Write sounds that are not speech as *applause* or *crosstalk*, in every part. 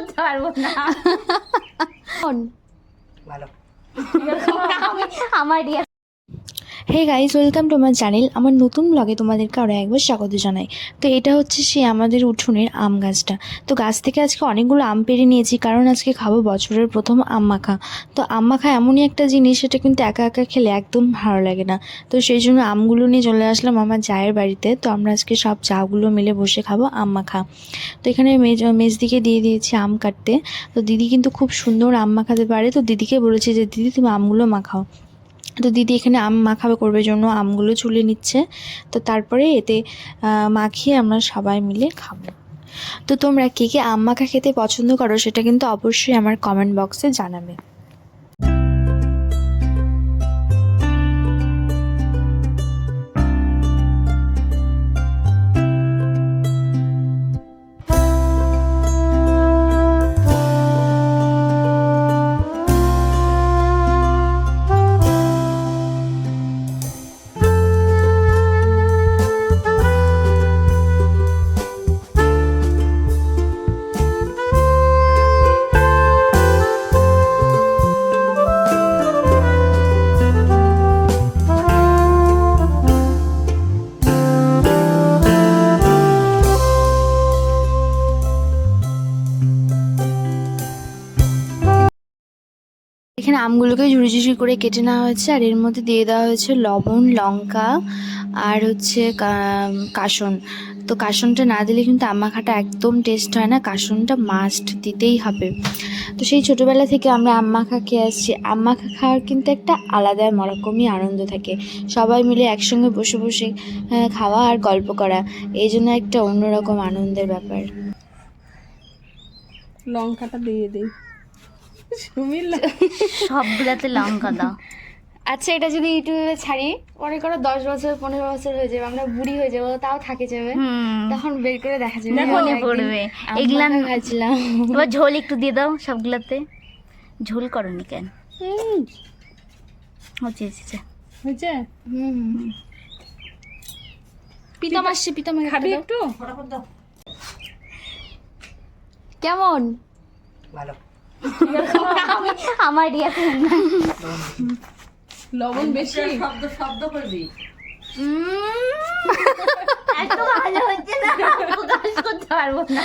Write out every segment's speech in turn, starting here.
করতে পারব না। *laughs* ভালো। আমার Riya hey guys welcome to my channel আমার নতুন ব্লগে তোমাদেরকে আরও একবার স্বাগত জানাই। তো এটা হচ্ছে সে আমাদের উঠোনের আম গাছটা। তো গাছ থেকে আজকে অনেকগুলো আম পেরে নিয়েছি, কারণ আজকে খাব বছরের প্রথম আম মাখা। তো আম মাখা এমনই একটা জিনিস, সেটা কিন্তু একা একা খেলে একদম ভালো লাগে না। তো সেই জন্য আমগুলো নিয়ে চলে আসলাম আমার জায়ের বাড়িতে। তো আমরা আজকে সব চাগুলো মিলে বসে খাব আম মাখা। তো এখানে মেজ, মেজদিকে দিয়ে দিয়েছি আম কাটতে। তো দিদি কিন্তু খুব সুন্দর আম মাখাতে পারে। তো দিদিকে বলেছি যে, দিদি, তুমি আমগুলো মাখাও। তো দিদি এখানে আম মাখাবে করবে জন্য, আমগুলো চুলে নিচ্ছে। তো তারপরে এতে মাখিয়ে আমরা সবাই মিলে খাব। তো তোমরা কে কে আম মাখা খেতে পছন্দ করো সেটা কিন্তু অবশ্যই আমার কমেন্ট বক্সে জানাবে। আমগুলোকে ঝুড়ি ঝুড়ি করে কেটে নেওয়া হয়েছে, আর এর মধ্যে দিয়ে দেওয়া হয়েছে লবণ, লঙ্কা, আর হচ্ছে কাসন। তো কাসনটা না দিলে কিন্তু আম মাখাটা একদম টেস্ট হয় না, কাসনটা মাস্ট দিতেই হবে। তো সেই ছোটোবেলা থেকে আমরা আম মাখা খেয়ে আসছি। আম মাখা খাওয়ার কিন্তু একটা আলাদা মরকমই আনন্দ থাকে। সবাই মিলে একসঙ্গে বসে বসে খাওয়া আর গল্প করা, এই জন্য একটা অন্যরকম আনন্দের ব্যাপার। লঙ্কাটা দিয়ে দিই। সবগুলাতে লঙ্কা দাও আচ্ছা এটা যদি ইউটিউবে ছাড়ি মনে করো দশ বছর পনেরো বছর হয়ে যাবে আমরা বুড়ি হয়ে যাব তাও থাকে যাবে। হুম। তখন বের করে দেখা যাবে। মনে পড়বে। আম এগুলা খাচ্ছিলাম এবার ঝোল একটু দিয়ে দাও সবগুলাতে। ঝোল করনি কেন? হচ্ছে হচ্ছে হুম। পিতাম আসছে পিতাম খাবি একটু কেমন? ভালো। আমার রিয়া লবণ বেশি? এত ভালো হচ্ছে না প্রকাশ করতে পারব না।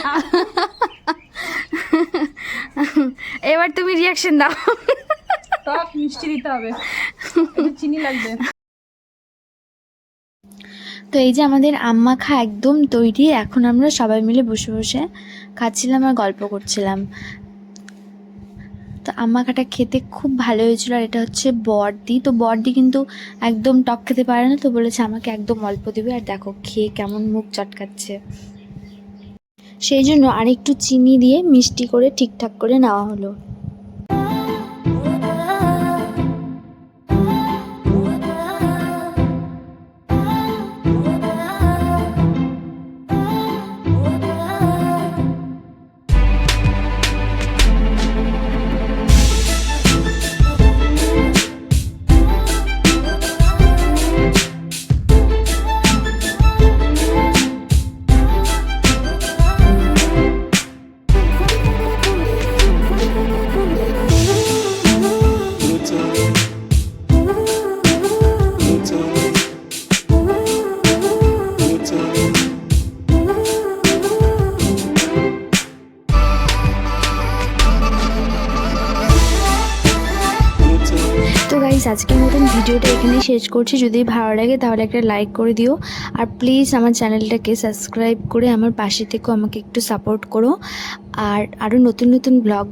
এবার তুমি রিয়াকশন দাও। টক মিষ্টি দিতে হবে। চিনি লাগবে। তো এই যে আমাদের আম্মা খা একদম তৈরি এখন আমরা সবাই মিলে বসে বসে খাচ্ছিলাম আর গল্প করছিলাম। তো আম্মা কাটা খেতে খুব ভালো হয়েছিল আর এটা হচ্ছে বর্দি। তো বর্দি কিন্তু একদম টক খেতে পারে না, তো বলেছে আমাকে একদম অল্প দেবে আর দেখো খেয়ে কেমন মুখ চটকাচ্ছে। সেই জন্য আরেকটু চিনি দিয়ে মিষ্টি করে ঠিকঠাক করে নেওয়া হলো। গাইস আজকের মতন ভিডিওটা এখানেই শেষ করছি। যদি ভালো লাগে তাহলে একটা লাইক করে দিও। আর প্লিজ আমার চ্যানেলটাকে সাবস্ক্রাইব করে আমার পাশে থেকেও আমাকে একটু সাপোর্ট করো। আর আরও নতুন নতুন ব্লগ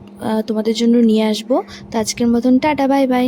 তোমাদের জন্য নিয়ে আসব। তো আজকের মতন টাটা বাই বাই